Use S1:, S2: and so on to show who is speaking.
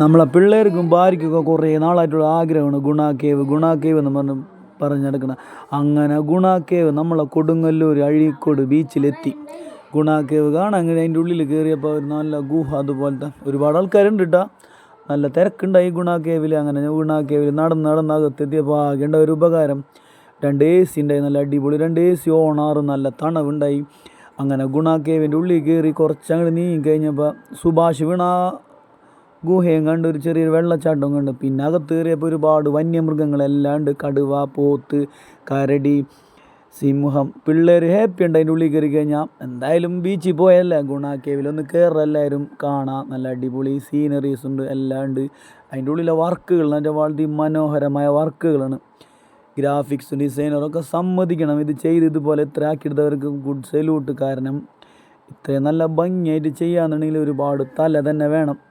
S1: നമ്മളെ പിള്ളേർക്കും ഭാര്യയ്ക്കൊക്കെ കുറേ നാളായിട്ടുള്ള ആഗ്രഹമാണ് ഗുണ കേവ് ഗുണ കേവ് എന്ന് പറഞ്ഞ് നടക്കണം അങ്ങനെ ഗുണ കേവ് നമ്മളെ കൊടുങ്ങല്ലൂർ അഴീക്കോട് ബീച്ചിലെത്തി. ഗുണ കേവ് കാണാൻ അങ്ങനെ അതിന്റെ ഉള്ളിൽ കയറിയപ്പോൾ ഒരു നല്ല ഗുഹ അതുപോലത്തെ ഒരുപാട് ആൾക്കാരുണ്ട് കേട്ടോ നല്ല തിരക്കുണ്ടായി ഗുണ കേവിൽ അങ്ങനെ ഗുണ കേവിൽ നടന്ന് നടന്ന് അകത്തെത്തിയപ്പോൾ ആകേണ്ട ഒരു ഉപകാരം രണ്ട് എ സി ഉണ്ടായി. നല്ല അടിപൊളി രണ്ട് എ സി ഓണാറും നല്ല തണവുണ്ടായി. അങ്ങനെ ഗുണ കേവിന്റെ ഉള്ളിൽ കയറി കുറച്ചങ്ങോട്ട് നീങ്ങി കഴിഞ്ഞപ്പോൾ സുഭാഷ് വീണ ഗുഹയും കണ്ട് ഒരു ചെറിയൊരു വെള്ളച്ചാട്ടവും കണ്ട്. പിന്നെ അകത്ത് കയറിയപ്പോൾ ഒരുപാട് വന്യമൃഗങ്ങളെല്ലാം ഉണ്ട്. കടുവ പോത്ത് കരടി സിംഹം. പിള്ളേർ ഹാപ്പി ഉണ്ട് അതിന്റെ ഉള്ളിൽ കയറി കഴിഞ്ഞാൽ എന്തായാലും ബീച്ചിൽ പോയല്ലേ? ഗുണ കേവിലൊന്ന് കയറുക എല്ലാവരും. കാണാം. നല്ല അടിപൊളി സീനറീസ് ഉണ്ട്. എല്ലാം ഉണ്ട്. അതിന്റെ ഉള്ളിലെ വർക്കുകൾ എന്റെ വളരെ മനോഹരമായ വർക്കുകളാണ്. ഗ്രാഫിക്സ് ഡിസൈനറൊക്കെ സമ്മതിക്കണം. ഇത് ചെയ്ത് ഇതുപോലെ ഇത്ര ആക്കിയെടുത്തവർക്ക് ഗുഡ് സല്യൂട്ട് കാരണം ഇത്രയും നല്ല ഭംഗിയായിട്ട് ചെയ്യാന്നുണ്ടെങ്കിൽ ഒരുപാട് തല തന്നെ വേണം.